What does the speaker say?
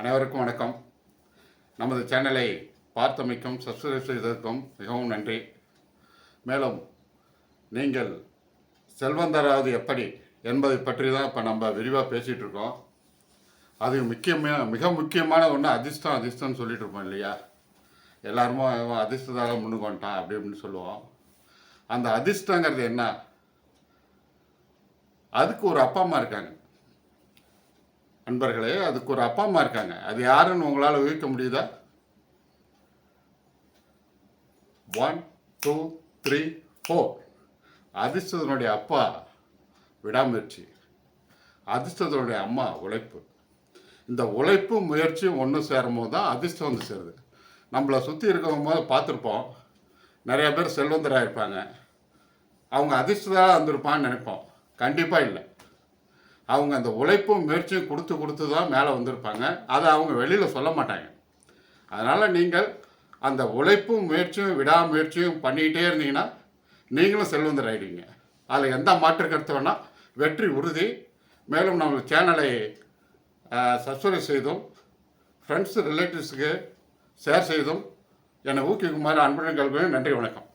அனைவருக்கும் வணக்கம். நமது சேனலை பார்த்தமைக்கும் சப்ஸ்கிரைப் செய்ததற்கும் மிகவும் நன்றி. மேலும் நீங்கள் செல்வந்தராவது எப்படி என்பதை பற்றி தான் இப்போ நம்ம விரிவாக பேசிகிட்டு இருக்கோம். அது முக்கியமாக மிக முக்கியமான ஒன்று அதிர்ஷ்டம் அதிர்ஷ்டம்னு சொல்லிட்டு இருப்போம் இல்லையா? எல்லாருமே அதிர்ஷ்டத்தால் முன்னுக்கு வந்துட்டான் அப்படி அப்படின்னு சொல்லுவோம். அந்த அதிர்ஷ்டங்கிறது என்ன? அதுக்கு ஒரு அப்பா அம்மா இருக்காங்க. நண்பர்களே அதுக்கு ஒரு அப்பா அம்மா இருக்காங்க. அது யாருன்னு உங்களால் ஊகிக்க முடியுதா? ஒன் டூ த்ரீ ஃபோர் அதிர்ஷ்டத்தினுடைய அப்பா விடாமுயற்சி. அதிர்ஷ்டத்தினுடைய அம்மா உழைப்பு. இந்த உழைப்பு முயற்சியும் ஒன்று சேரும் போது தான் அதிர்ஷ்டம் வந்து சேருது. நம்மளை சுற்றி இருக்கவங்க போது பார்த்துருப்போம். நிறைய பேர் செல்வந்தராக இருப்பாங்க அவங்க அதிர்ஷ்டதாக வந்திருப்பான்னு நினைப்போம். கண்டிப்பாக இல்லை. அவங்க அந்த உழைப்பும் முயற்சியும் கொடுத்து கொடுத்து தான் மேலே வந்திருப்பாங்க. அதை அவங்க வெளியில் சொல்ல மாட்டாங்க. அதனால் நீங்கள் அந்த உழைப்பும் முயற்சியும் விடாமுயற்சியும் பண்ணிக்கிட்டே இருந்தீங்கன்னா நீங்களும் செல்வந்தர் ஆகிடுவீங்க அதில் எந்த மாற்று கருத்து வேணால் வெற்றி உறுதி. மேலும் நம்ம சேனலை சப்ஸ்கிரைப் செய்தும் ஃப்ரெண்ட்ஸ் ரிலேட்டிவ்ஸுக்கு ஷேர் செய்தும் என்னை ஊக்குவிக்குமாறு அன்புடன் கல்வி நன்றி வணக்கம்.